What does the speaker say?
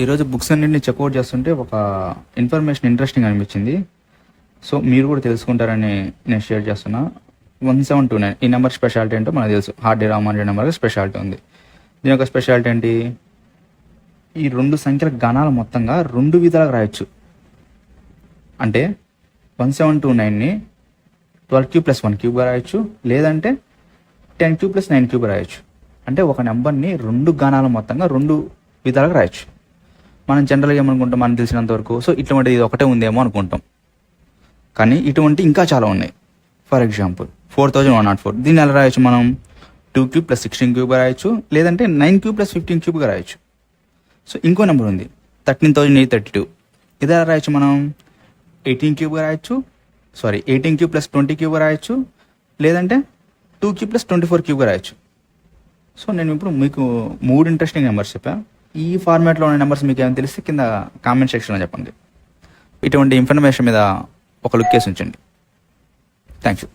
ఈరోజు బుక్స్ అన్నింటిని చెక్అవుట్ చేస్తుంటే ఒక ఇన్ఫర్మేషన్ ఇంట్రెస్టింగ్ అనిపించింది. సో మీరు కూడా తెలుసుకుంటారని నేను షేర్ చేస్తున్నా. వన్ సెవెన్ టూ నైన్ ఈ నెంబర్ స్పెషాలిటీ ఏంటో మనకు తెలుసు. హార్డీ రామానుజన్ నెంబర్ స్పెషాలిటీ ఉంది. దీని యొక్క స్పెషాలిటీ ఏంటి? ఈ రెండు సంఖ్యల గణాలు మొత్తంగా రెండు విధాలుగా రాయొచ్చు. అంటే వన్ సెవెన్ టూ నైన్ని ట్వెల్వ్ క్యూ ప్లస్ వన్ క్యూబ్గా రాయొచ్చు. లేదంటే ten cube plus nine cube రాయొచ్చు. అంటే ఒక నెంబర్ని రెండు గణాల మొత్తంగా రెండు విధాలుగా రాయొచ్చు. మనం జనరల్గా ఏమనుకుంటాం? మనకు తెలిసినంత వరకు. సో ఇటువంటి ఇది ఒకటే ఉందేమో అనుకుంటాం. కానీ ఇటువంటి ఇంకా చాలా ఉన్నాయి. For example four thousand one naught four దీన్ని ఎలా రాయొచ్చు మనం? Two cube plus sixteen cube రాయొచ్చు. లేదంటే నైన్ క్యూబ్ ప్లస్ ఫిఫ్టీన్ క్యూబ్గా రాయొచ్చు. సో ఇంకో నెంబర్ ఉంది. Thirteen thousand eight thirty two ఇది ఎలా రాయొచ్చు మనం? ఎయిటీన్ క్యూబ్గా రాయొచ్చు. Sorry eighteen cube plus twenty cube రాయొచ్చు. లేదంటే two cube plus twenty four క్యూబ్గా రాయొచ్చు. సో నేను ఇప్పుడు మీకు మూడు ఇంట్రెస్టింగ్ నెంబర్స్ చెప్పా. ఈ ఫార్మాట్లో ఉన్న నెంబర్స్ మీకు ఏమైనా తెలిస్తే కింద కామెంట్ సెక్షన్లో చెప్పండి. ఇటువంటి ఇన్ఫర్మేషన్ మీద ఒక లుక్ వేసి ఉంచండి. Thank you